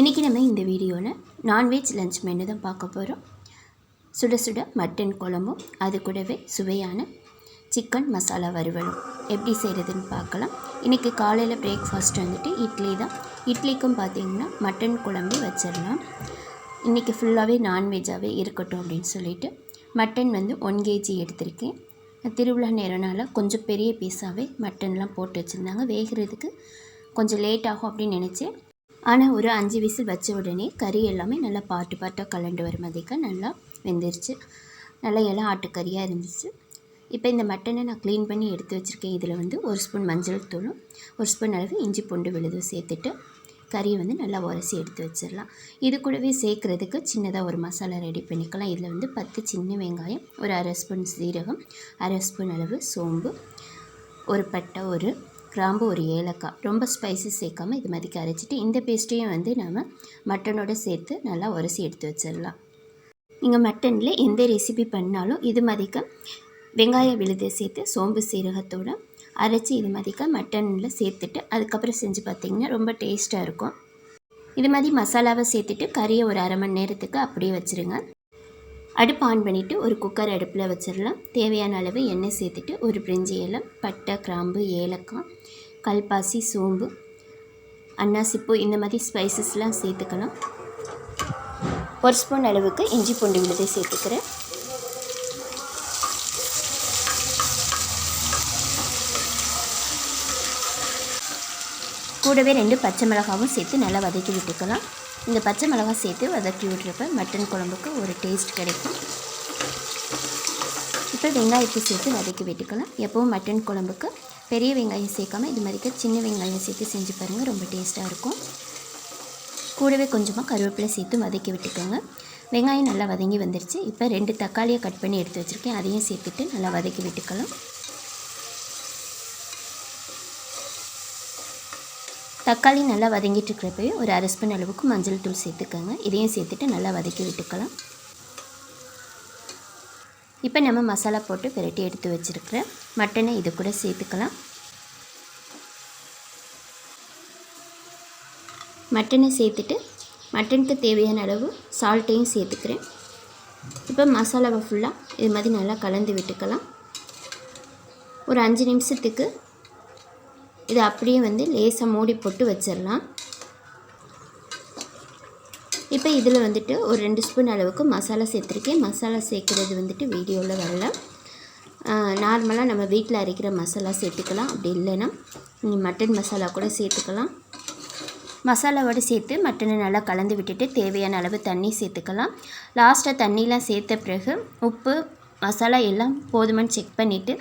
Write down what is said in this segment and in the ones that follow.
இன்றைக்கி நம்ம இந்த வீடியோவில் நான்வெஜ் லஞ்ச் மெனு தான் பார்க்க போகிறோம் சுட சுட மட்டன் குழம்பும் அது கூடவே சுவையான சிக்கன் மசாலா வறுவலும். எப்படி செய்கிறதுன்னு பார்க்கலாம். இன்றைக்கி காலையில் பிரேக்ஃபாஸ்ட் வந்துட்டு இட்லி தான். இட்லிக்கும் பார்த்தீங்கன்னா மட்டன் குழம்பு வச்சிடலாம். இன்றைக்கி ஃபுல்லாகவே நான்வெஜ்ஜாகவே இருக்கட்டும் அப்படின்னு சொல்லிட்டு மட்டன் வந்து ஒன் கேஜி எடுத்திருக்கேன். திருவிழா நேரம்னால கொஞ்சம் பெரிய பீஸாகவே மட்டன்லாம் போட்டு வச்சுருந்தாங்க. வேகிறதுக்கு கொஞ்சம் லேட் ஆகும் அப்படின்னு நினச்சேன். ஆனால் ஒரு அஞ்சு விசில் வச்ச உடனே கறி எல்லாமே நல்லா பாட்டு பாட்டாக கலண்டு வரமாதிரிக்க நல்லா வெந்துருச்சு. நல்லா எல்லாம் ஆட்டுக்கறியாக இருந்துச்சு. இப்போ இந்த மட்டனை நான் க்ளீன் பண்ணி எடுத்து வச்சுருக்கேன். இதில் வந்து ஒரு ஸ்பூன் மஞ்சள் தூளும் ஒரு ஸ்பூன் அளவு இஞ்சி பூண்டு விழுதும் சேர்த்துட்டு கறியை வந்து நல்லா உரசி எடுத்து வச்சிடலாம். இது கூடவே சேர்க்குறதுக்கு சின்னதாக ஒரு மசாலா ரெடி பண்ணிக்கலாம். இதில் வந்து பத்து சின்ன வெங்காயம் ஒரு அரை ஸ்பூன் சீரகம் அரை ஸ்பூன் அளவு சோம்பு ஒரு பட்டை ஒரு கிராம்பு ஒரு ஏலக்காய். ரொம்ப ஸ்பைசி சேர்க்காம இது மாதிரி அரைச்சிட்டு இந்த பேஸ்ட்டையும் வந்து நம்ம மட்டனோட சேர்த்து நல்லா உரசி எடுத்து வச்சிடலாம். நீங்கள் மட்டனில் எந்த ரெசிபி பண்ணாலும் இது மாதிரிக்க வெங்காய விழுதை சேர்த்து சோம்பு சீரகத்தோடு அரைச்சி இது மாதிரிக்க மட்டனில் சேர்த்துட்டு அதுக்கப்புறம் செஞ்சு பார்த்திங்கன்னா ரொம்ப டேஸ்ட்டாக இருக்கும். இது மாதிரி மசாலாவை சேர்த்துட்டு கறியை ஒரு அரை மணி நேரத்துக்கு அப்படியே வச்சுருங்க. அடுப்பு ஆன் பண்ணிவிட்டு ஒரு குக்கர் அடுப்பில் வச்சிடலாம். தேவையான அளவு எண்ணெய் சேர்த்துட்டு ஒரு பிரிஞ்சி இலை பட்டை கிராம்பு ஏலக்காய் கல்பாசி சோம்பு அன்னாசிப்பூ இந்த மாதிரி ஸ்பைசஸ்லாம் சேர்த்துக்கலாம். ஒரு ஸ்பூன் அளவுக்கு இஞ்சி பூண்டு விழுதை சேர்த்துக்கிறேன். கூடவே ரெண்டு பச்சை மிளகாவும் சேர்த்து நல்லா வதக்கி விட்டுக்கலாம். இந்த பச்சை மிளகாய் சேர்த்து வதக்கி விட்றப்ப மட்டன் குழம்புக்கு ஒரு டேஸ்ட் கிடைக்கும். இப்போ வெங்காயத்தை சேர்த்து வதக்கி விட்டுக்கலாம். எப்போவும் மட்டன் குழம்புக்கு பெரிய வெங்காயம் சேர்க்காம இது மாதிரிக்கு சின்ன வெங்காயம் சேர்த்து செஞ்சு பாருங்கள் ரொம்ப டேஸ்ட்டாக இருக்கும். கூடவே கொஞ்சமாக கருவேப்பிலை சேர்த்து வதக்கி விட்டுக்கோங்க. வெங்காயம் நல்லா வதங்கி வந்துருச்சு. இப்போ ரெண்டு தக்காளியை கட் பண்ணி எடுத்து வச்சுருக்கேன். அதையும் சேர்த்துட்டு நல்லா வதக்கி விட்டுக்கலாம். தக்காளி நல்லா வதங்கிட்டு இருக்கிறப்பவே ஒரு அரை ஸ்பூன் அளவுக்கு மஞ்சள் தூள் சேர்த்துக்கோங்க. இதையும் சேர்த்துட்டு நல்லா வதக்கி விட்டுக்கலாம். இப்போ நம்ம மசாலா போட்டு பிரட்டி எடுத்து வச்சுருக்கிற மட்டனை இது கூட சேர்த்துக்கலாம். மட்டனை சேர்த்துட்டு மட்டனுக்கு தேவையான அளவு சால்ட்டையும் சேர்த்துக்கிறேன். இப்போ மசாலாவை ஃபுல்லாக இது மாதிரி நல்லா கலந்து விட்டுக்கலாம். ஒரு அஞ்சு நிமிஷத்துக்கு இதை அப்படியே வந்து லேசாக மூடி போட்டு வச்சிடலாம். இப்போ இதில் வந்துட்டு ஒரு ரெண்டு ஸ்பூன் அளவுக்கு மசாலா சேர்த்துருக்கேன். மசாலா சேர்க்குறது வந்துட்டு வீடியோவில் வரல. நார்மலாக நம்ம வீட்டில் அரைக்கிற மசாலா சேர்த்துக்கலாம். அப்படி இல்லைன்னா மட்டன் மசாலா கூட சேர்த்துக்கலாம். மசாலாவோடு சேர்த்து மட்டனை நல்லா கலந்து விட்டுட்டு தேவையான அளவு தண்ணி சேர்த்துக்கலாம். லாஸ்ட்டாக தண்ணிலாம் சேர்த்த பிறகு உப்பு மசாலா எல்லாம் போதுமான்னு செக் பண்ணிவிட்டு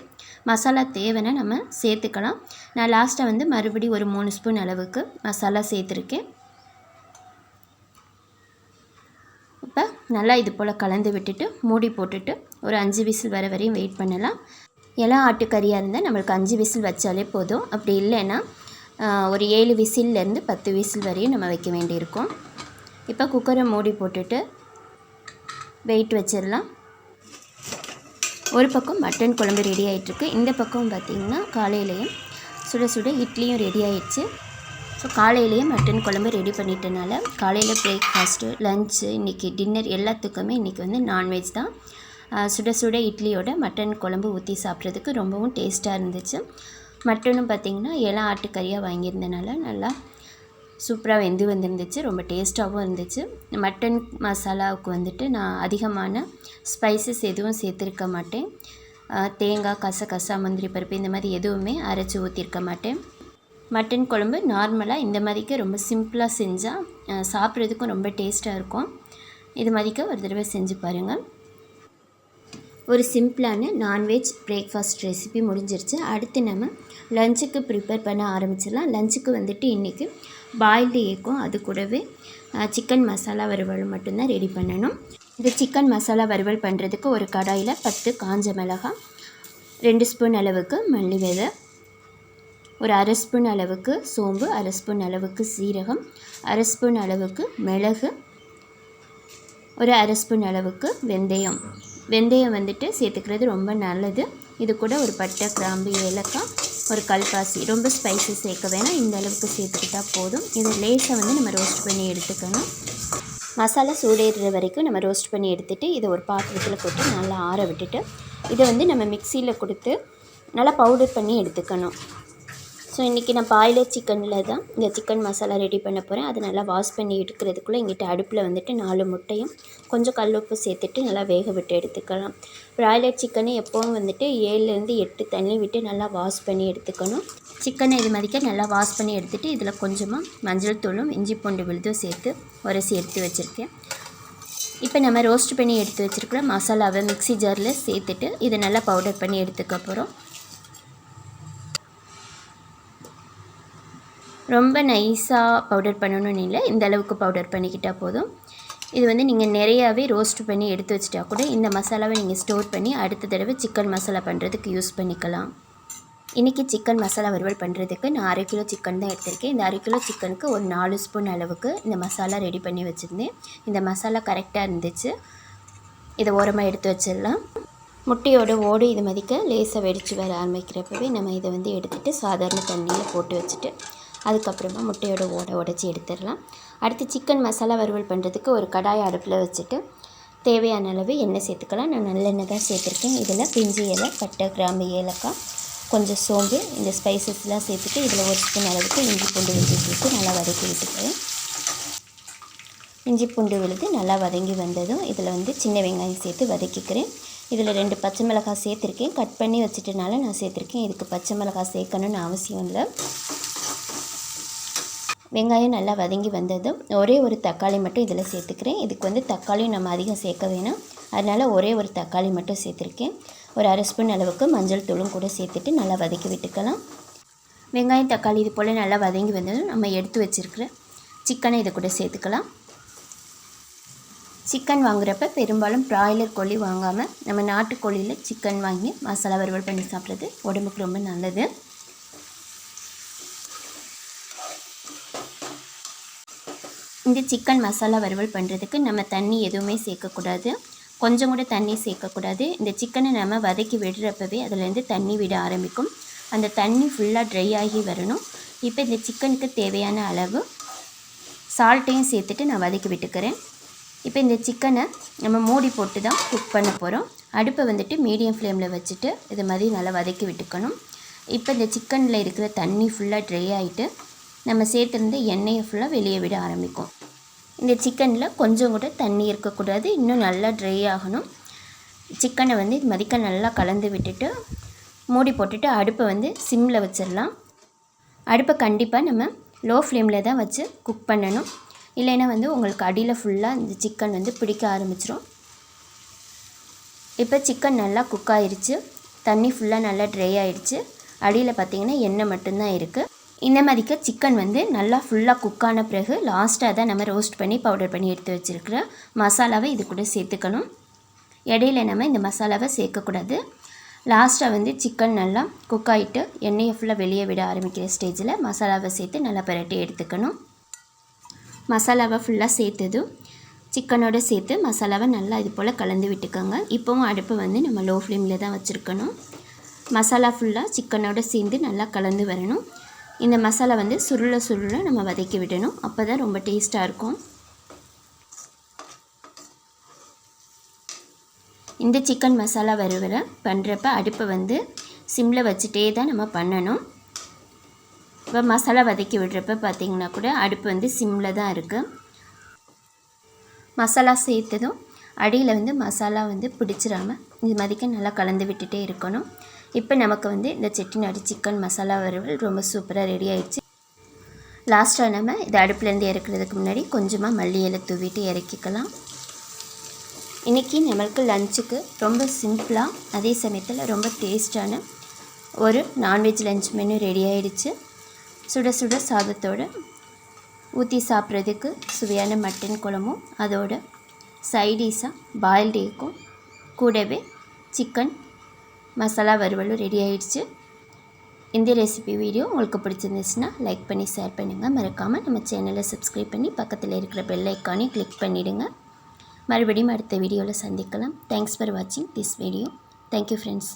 மசாலா தேவைன்னா நம்ம சேர்த்துக்கலாம். நான் லாஸ்ட்டாக வந்து மறுபடியும் ஒரு மூணு ஸ்பூன் அளவுக்கு மசாலா சேர்த்துருக்கேன். இப்போ நல்லா இது போல் கலந்து விட்டுட்டு மூடி போட்டுட்டு ஒரு அஞ்சு விசில் வர வரையும் வெயிட் பண்ணலாம். எல்லாம் ஆட்டுக்கறியாக இருந்தால் நம்மளுக்கு அஞ்சு விசில் வச்சாலே போதும். அப்படி இல்லைன்னா ஒரு ஏழு விசில்லேருந்து பத்து விசில் வரையும் நம்ம வைக்க வேண்டியிருக்கும். இப்போ குக்கரை மூடி போட்டுட்டு வெயிட் வச்சிடலாம். ஒரு பக்கம் மட்டன் குழம்பு ரெடி ஆகிட்டுருக்கு இந்த பக்கம் பார்த்திங்கன்னா காலையிலையும் சுட சுட இட்லியும் ரெடி ஆகிடுச்சு ஸோ காலையிலேயே மட்டன் குழம்பு ரெடி பண்ணிட்டனால காலையில் பிரேக்ஃபாஸ்ட்டு லஞ்சு இன்றைக்கி டின்னர் எல்லாத்துக்குமே இன்றைக்கி வந்து நான்வெஜ் தான். சுட சுட இட்லியோட மட்டன் குழம்பு ஊற்றி சாப்பிட்றதுக்கு ரொம்பவும் டேஸ்ட்டாக இருந்துச்சு. மட்டனும் பார்த்திங்கன்னா இளம் ஆட்டுக்கறியாக வாங்கியிருந்தனால நல்லா சூப்பராக வெந்து வந்துருந்துச்சு ரொம்ப டேஸ்ட்டாகவும் இருந்துச்சு. மட்டன் மசாலாவுக்கு வந்துட்டு நான் அதிகமான ஸ்பைசஸ் எதுவும் சேர்த்துருக்க மாட்டேன். தேங்காய் கசகசா முந்திரி பருப்பு இந்த மாதிரி எதுவுமே அரைச்சி ஊற்றிருக்க மாட்டேன். மட்டன் குழம்பு நார்மலாக இந்த மாதிரிக்கு ரொம்ப சிம்பிளாக செஞ்சால் சாப்பிட்றதுக்கும் ரொம்ப டேஸ்ட்டாக இருக்கும். இது மாதிரிக்கு ஒரு தடவை செஞ்சு பாருங்கள் ஒரு சிம்பிளான நான்வெஜ் பிரேக்ஃபாஸ்ட் ரெசிபி முடிஞ்சிருச்சு. அடுத்து நம்ம லஞ்சுக்கு ப்ரிப்பேர் பண்ண ஆரம்பிச்சிடலாம். லஞ்சுக்கு வந்துட்டு இன்றைக்கி பாயில்டு ஏக்கும் அது கூடவே சிக்கன் மசாலா வறுவல் மட்டும்தான் ரெடி பண்ணணும். இந்த சிக்கன் மசாலா வறுவல் பண்ணுறதுக்கு ஒரு கடாயில் பத்து காஞ்ச மிளகாய் ரெண்டு ஸ்பூன் அளவுக்கு மல்லி விதை ஒரு அரை ஸ்பூன் அளவுக்கு சோம்பு அரை ஸ்பூன் அளவுக்கு சீரகம் அரை ஸ்பூன் அளவுக்கு மிளகு ஒரு அரை ஸ்பூன் அளவுக்கு வெந்தயம். வெந்தயம் வந்துட்டு சேர்த்துக்கிறது ரொம்ப நல்லது. இது கூட ஒரு பட்டை கிராம்பு ஏலக்காய் ஒரு கல்பாசி. ரொம்ப ஸ்பைசி சேர்க்க வேணாம். இந்த அளவுக்கு சேர்த்துக்கிட்டா போதும். இதை லேஸை வந்து நம்ம ரோஸ்ட் பண்ணி எடுத்துக்கணும். மசாலா சூடேறுற வரைக்கும் நம்ம ரோஸ்ட் பண்ணி எடுத்துகிட்டு இதை ஒரு பாத்திரத்தில் போட்டு நல்லா ஆற விட்டுட்டு இதை வந்து நம்ம மிக்சியில் கொடுத்து நல்லா பவுடர் பண்ணி எடுத்துக்கணும். ஸோ இன்றைக்கி நான் பாய்லர் சிக்கனில் தான் இந்த சிக்கன் மசாலா ரெடி பண்ண போகிறேன் அதை நல்லா வாஷ் பண்ணி எடுக்கிறதுக்குள்ளே எங்கிட்ட அடுப்பில் வந்துட்டு நாலு முட்டையும் கொஞ்சம் கல்லுப்பு சேர்த்துட்டு நல்லா வேக விட்டு எடுத்துக்கலாம். பிராய்லர் சிக்கனை எப்போவும் வந்துட்டு ஏழுலேருந்து எட்டு தண்ணி விட்டு நல்லா வாஷ் பண்ணி எடுத்துக்கணும். சிக்கனை இது மாதிரிக்க நல்லா வாஷ் பண்ணி எடுத்துகிட்டு இதில் கொஞ்சமாக மஞ்சள் தூளும் இஞ்சி பூண்டு விழுதும் சேர்த்து உரசி எடுத்து வச்சுருக்கேன். இப்போ நம்ம ரோஸ்ட் பண்ணி எடுத்து வச்சுருக்கிற மசாலாவை மிக்ஸி ஜாரில் சேர்த்துட்டு இதை நல்லா பவுடர் பண்ணி எடுத்துக்க போகிறோம் ரொம்ப நைஸாக பவுடர் பண்ணணும்னு இல்லை. இந்த அளவுக்கு பவுடர் பண்ணிக்கிட்டால் போதும். இது வந்து நீங்கள் நிறையாவே ரோஸ்ட் பண்ணி எடுத்து வச்சிட்டா கூட இந்த மசாலாவை நீங்கள் ஸ்டோர் பண்ணி அடுத்த தடவை சிக்கன் மசாலா பண்ணுறதுக்கு யூஸ் பண்ணிக்கலாம். இன்றைக்கி சிக்கன் மசாலா வறுவல் பண்ணுறதுக்கு நான் அரை கிலோ சிக்கன் தான் எடுத்திருக்கேன். இந்த அரை கிலோ சிக்கனுக்கு ஒரு நாலு ஸ்பூன் அளவுக்கு இந்த மசாலா ரெடி பண்ணி வச்சுருந்தேன். இந்த மசாலா கரெக்டாக இருந்துச்சு. இதை ஓரமாக எடுத்து வச்சிடலாம். முட்டையோட ஓடு இது மதிக்க லேசாக வெடித்து வர ஆரம்பிக்கிறப்பவே நம்ம இதை வந்து எடுத்துகிட்டு சாதாரண தண்ணியில் போட்டு வச்சுட்டு அதுக்கப்புறமா முட்டையோட ஓடை உடச்சி எடுத்துடலாம். அடுத்து சிக்கன் மசாலா வறுவல் பண்ணுறதுக்கு ஒரு கடாய் அடுப்பில் வச்சுட்டு தேவையான அளவு எண்ணெய் சேர்த்துக்கலாம். நான் நல்லெண்ணெய் தான் சேர்த்துருக்கேன். இதில் பிஞ்சி இலை பட்டை கிராம்பு ஏலக்காய் கொஞ்சம் சோம்பு இந்த ஸ்பைசஸ்லாம் சேர்த்துட்டு இதில் ஒரு ஸ்பூன் அளவுக்கு இஞ்சி பூண்டு விழுது சேர்த்து நல்லா வதக்கி விட்டுக்கிறேன். இஞ்சி பூண்டு விழுது நல்லா வதங்கி வந்ததும் இதில் வந்து சின்ன வெங்காயம் சேர்த்து வதக்கிக்கிறேன். இதில் ரெண்டு பச்சை மிளகாய் சேர்த்துருக்கேன். கட் பண்ணி வச்சுட்டனால நான் சேர்த்துருக்கேன். இதுக்கு பச்சை மிளகாய் சேர்க்கணுன்னு அவசியம் இல்லை. வெங்காயம் நல்லா வதங்கி வந்ததும் ஒரே ஒரு தக்காளி மட்டும் இதில் சேர்த்துக்கிறேன். இதுக்கு வந்து தக்காளியும் நம்ம அதிகம் சேர்க்க வேணாம். அதனால் ஒரே ஒரு தக்காளி மட்டும் சேர்த்துருக்கேன். ஒரு அரை ஸ்பூன் அளவுக்கு மஞ்சள் தூளும் கூட சேர்த்துட்டு நல்லா வதக்கி விட்டுக்கலாம். வெங்காயம் தக்காளி இது போல் நல்லா வதங்கி வந்ததும் நம்ம எடுத்து வச்சுருக்கிற சிக்கனை இதை கூட சேர்த்துக்கலாம். சிக்கன் வாங்குறப்ப பெரும்பாலும் ப்ராய்லர் கோழி வாங்காமல் நம்ம நாட்டுக்கோழியில் சிக்கன் வாங்கி மசாலா வறுவல் பண்ணி சாப்பிட்றது உடம்புக்கு ரொம்ப நல்லது. இந்த சிக்கன் மசாலா வறுவல் பண்ணுறதுக்கு நம்ம தண்ணி எதுவுமே சேர்க்கக்கூடாது. கொஞ்சம் கூட தண்ணி சேர்க்கக்கூடாது. இந்த சிக்கனை நம்ம வதக்கி விடுறப்பவே அதுலேருந்து தண்ணி விட ஆரம்பிக்கும். அந்த தண்ணி ஃபுல்லாக ட்ரை ஆகி வரணும். இப்போ இந்த சிக்கனுக்கு தேவையான அளவு சால்ட்டையும் சேர்த்துட்டு நான் வதக்கி விட்டுக்கிறேன். இப்போ இந்த சிக்கனை நம்ம மூடி போட்டு தான் குக் பண்ண போகிறோம் அடுப்பை வந்துட்டு மீடியம் ஃப்ளேமில் வச்சுட்டு இது மாதிரி நல்லா வதக்கி விட்டுக்கணும். இப்போ இந்த சிக்கனில் இருக்கிற தண்ணி ஃபுல்லாக ட்ரை ஆகிட்டு நம்ம சேர்த்துருந்த எண்ணெயை ஃபுல்லாக வெளியே விட ஆரம்பிக்கும். இந்த சிக்கனில் கொஞ்சம் கூட தண்ணி இருக்கக்கூடாது. இன்னும் நல்லா ட்ரை ஆகணும். சிக்கனை வந்து இது மதிக்க நல்லா கலந்து விட்டுட்டு மூடி போட்டுட்டு அடுப்பை வந்து சிம்மில் வச்சிடலாம். அடுப்பை கண்டிப்பாக நம்ம லோ ஃப்ளேமில் தான் வச்சு குக் பண்ணணும். இல்லைன்னா வந்து உங்களுக்கு அடியில் ஃபுல்லாக இந்த சிக்கன் வந்து பிடிக்க ஆரம்பிச்சிரும். இப்போ சிக்கன் நல்லா குக் ஆயிடுச்சு தண்ணி ஃபுல்லாக நல்லா ட்ரை ஆயிடுச்சு அடியில் பார்த்திங்கன்னா எண்ணெய் மட்டும்தான் இருக்குது இந்த மாதிரிக்கு சிக்கன் வந்து நல்லா ஃபுல்லாக குக்கான பிறகு லாஸ்ட்டாக தான் நம்ம ரோஸ்ட் பண்ணி பவுடர் பண்ணி எடுத்து வச்சுருக்கிற மசாலாவை இது கூட சேர்த்துக்கணும். இடையில நம்ம இந்த மசாலாவை சேர்க்கக்கூடாது. லாஸ்ட்டாக வந்து சிக்கன் நல்லா குக் ஆகிட்டு எண்ணெயை ஃபுல்லாக வெளியே விட ஆரம்பிக்கிற ஸ்டேஜில் மசாலாவை சேர்த்து நல்லா பரட்டி எடுத்துக்கணும். மசாலாவை ஃபுல்லாக சேர்த்ததும் சிக்கனோடு சேர்த்து மசாலாவை நல்லா இது போல் கலந்து விட்டுக்கோங்க. இப்போவும் அடுப்பு வந்து நம்ம லோ ஃப்ளேமில் தான் வச்சுருக்கணும். மசாலா ஃபுல்லாக சிக்கனோடு சேர்ந்து நல்லா கலந்து வரணும். இந்த மசாலா வந்து சுருள சுருள நம்ம வதக்கி விடணும். அப்போ தான் ரொம்ப டேஸ்ட்டாக இருக்கும். இந்த சிக்கன் மசாலா வறுவல பண்ணுறப்ப அடுப்பை வந்து சிம்மில் வச்சுட்டே தான் நம்ம பண்ணணும். இப்போ மசாலா வதக்கி விடுறப்ப பார்த்திங்கன்னா கூட அடுப்பு வந்து சிம்மில் தான் இருக்குது மசாலா சேர்த்ததும் அடியில் வந்து மசாலா வந்து பிடிச்சிடாமல் இது மாதிரிக்க நல்லா கலந்து விட்டுட்டே இருக்கணும். இப்போ நமக்கு வந்து இந்த செட்டிநாடு சிக்கன் மசாலா வறுவல் ரொம்ப சூப்பராக ரெடி ஆயிடுச்சு. லாஸ்ட்டாக நம்ம இதை அடுப்புலேருந்து இறக்குறதுக்கு முன்னாடி கொஞ்சமாக மல்லி இலை தூவிட்டு இறக்கிக்கலாம். இன்றைக்கி நம்மளுக்கு லஞ்சுக்கு ரொம்ப சிம்பிளாக அதே சமயத்தில் ரொம்ப டேஸ்டான ஒரு நான்வெஜ் லஞ்ச் மெனு ரெடி ஆகிடுச்சு சுட சுட சாதத்தோடு ஊற்றி சாப்பிட்றதுக்கு சுவையான மட்டன் குழம்பும் அதோட சைடிஷாக பாயில்டு எக்கும் கூடவே சிக்கன் மசாலா வறுவலும் ரெடி ஆகிடுச்சு இந்த ரெசிபி வீடியோ உங்களுக்கு பிடிச்சிருந்துச்சுன்னா லைக் பண்ணி ஷேர் பண்ணுங்கள் மறக்காமல் நம்ம சேனலை சப்ஸ்கிரைப் பண்ணி பக்கத்தில் இருக்கிற பெல் ஐக்கானையும் கிளிக் பண்ணிவிடுங்க மறுபடியும் அடுத்த வீடியோவில் சந்திக்கலாம். தேங்க்ஸ் ஃபார் வாட்சிங் this video thank you friends